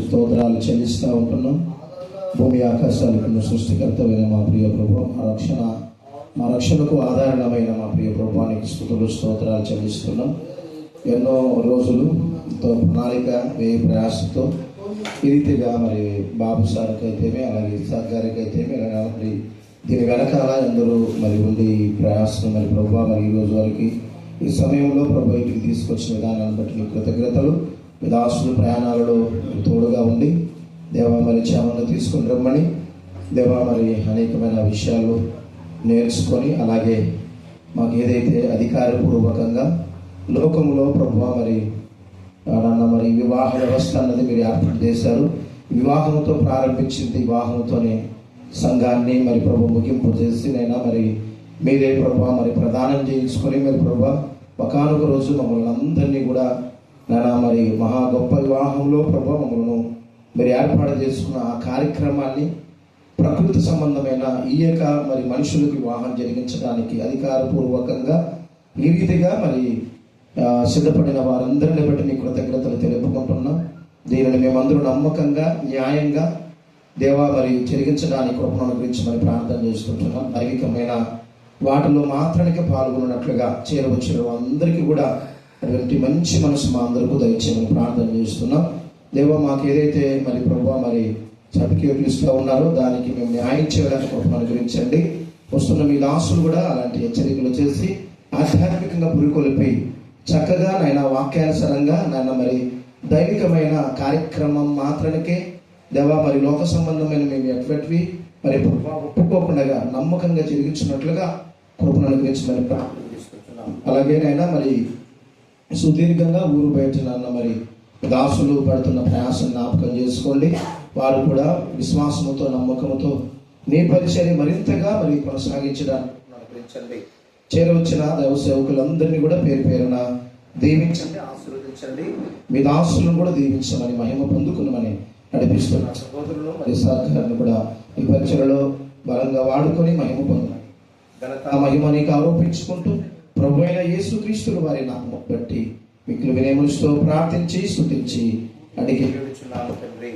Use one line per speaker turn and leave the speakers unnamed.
స్తోత్రాలు చెల్లిస్తూ ఉంటున్నాం. భూమి ఆకాశాలకు సృష్టికర్తమైన మా ప్రియ ప్రభు మా రక్షణ మా రక్షణకు ఆధారణమైన మా ప్రియ ప్రభువానికి స్థుతులు స్తోత్రాలు చెల్లిస్తున్నాం. ఎన్నో రోజులు ఎంతో ప్రణాళిక వ్యయ ప్రయాసంతో ఈ రీతిగా మరి బాబు సార్కి అయితేనే అలాగే సార్ గారికి అయితేనే అలాగే మరి దీని వెనకాల అందరూ మరి ఉండి ఈ ప్రయాసం మరి ప్రభు మరి ఈ రోజు వరకు ఈ సమయంలో ప్రభు ఇంటికి తీసుకొచ్చిన విధానాన్ని బట్టి కృతజ్ఞతలు. మీ దాసులు ప్రయాణాలలో తోడుగా ఉండి దేవా మరి క్షేమంగా తీసుకుని రమ్మని. దేవా మరి అనేకమైన విషయాలు నేర్చుకొని అలాగే మాకు ఏదైతే అధికారపూర్వకంగా లోకంలో ప్రభు మరి నాన్న మరి వివాహ వ్యవస్థ అన్నది మీరు ఏర్పాటు చేశారు. వివాహంతో ప్రారంభించింది వివాహంతోనే సంఘాన్ని మరి ప్రభు ముగింపు చేసి నైనా మరి మీరే ప్రభా మరి ప్రదానం చేయించుకొని మరి ప్రభా ఒకనొక రోజు మమ్మల్ని అందరినీ కూడా నానా మరి మహా గొప్ప వివాహంలో ప్రభా మరి మీరు ఏర్పాటు చేసుకున్న ఆ కార్యక్రమాన్ని ప్రకృతి సంబంధమైన ఈ యొక్క మరి మనుషులకు వివాహం జరిగించడానికి అధికారపూర్వకంగా ఈ రీతిగా మరి సిద్ధపడిన వారందరిని బట్టి నీ కృతజ్ఞతలు తెలుపుకుంటున్నాం. దీనిని మేమందరూ నమ్మకంగా న్యాయంగా దేవా మరి జరిగించడానికి కృపణను గురించి మరి ప్రార్థన చేసుకుంటున్నాం. దైవికమైన వాటిలో మాత్రానికి పాల్గొన్నట్లుగా చేరవచ్చిన అందరికీ కూడా అటువంటి మంచి మనసు మా అందరికీ దయచేయమని ప్రార్థన చేస్తున్నాం. దేవా మాకు ఏదైతే మరి ప్రభావ మరి సర్టిఫికేట్లు ఉన్నారో దానికి మేము న్యాయం చేయడానికి కృపను అనుగ్రహించండి. వస్తున్న మీ దాసులు కూడా అలాంటి హెచ్చరికలు చేసి ఆధ్యాత్మికంగా పురికొలిపి చక్కగా నాయన వాక్యానుసారంగా నాయన మరి దైవికమైన కార్యక్రమం మాత్రానికే దేవా మరి లోక సంబంధమైన మేము ఎటువంటివి మరి ఒప్పుకోకుండా నమ్మకంగా జరిగించినట్లుగా కృపను అనుగ్రహించమని ప్రార్థన చేసుకుంటున్నాం అలాగే నైనా మరి సుదీర్ఘంగా ఊరు బయట నాన్న మరి దాసులు పడుతున్న ప్రయాసం జ్ఞాపకం చేసుకోండి. వారు కూడా విశ్వాసముతో నమ్మకముతో నీ పరిచయం మరింతగా మరి కొనసాగించడానికి అనుగ్రహించండి. చేరవచ్చిన దైవ సేవకులందరినీ కూడా పేరు పేరున దీవించండి ఆశీర్వదించండి. మీ దాసులను కూడా దీవించమని మహిమ పొందుకునమని నడిపిస్తున్న సహోదరులు మరి సహకారాన్ని కూడా ఈ పరిచయలో బలంగా వాడుకొని మహిమ పొందాలి ఘనత మహిమ నీకు ఆరోపించుకుంటూ ప్రభు అయిన యేసు క్రీస్తులు వారి నామం బట్టి మిక్కులు వినేములతో ప్రార్థించి స్తుతించి అడిగి తండ్రి.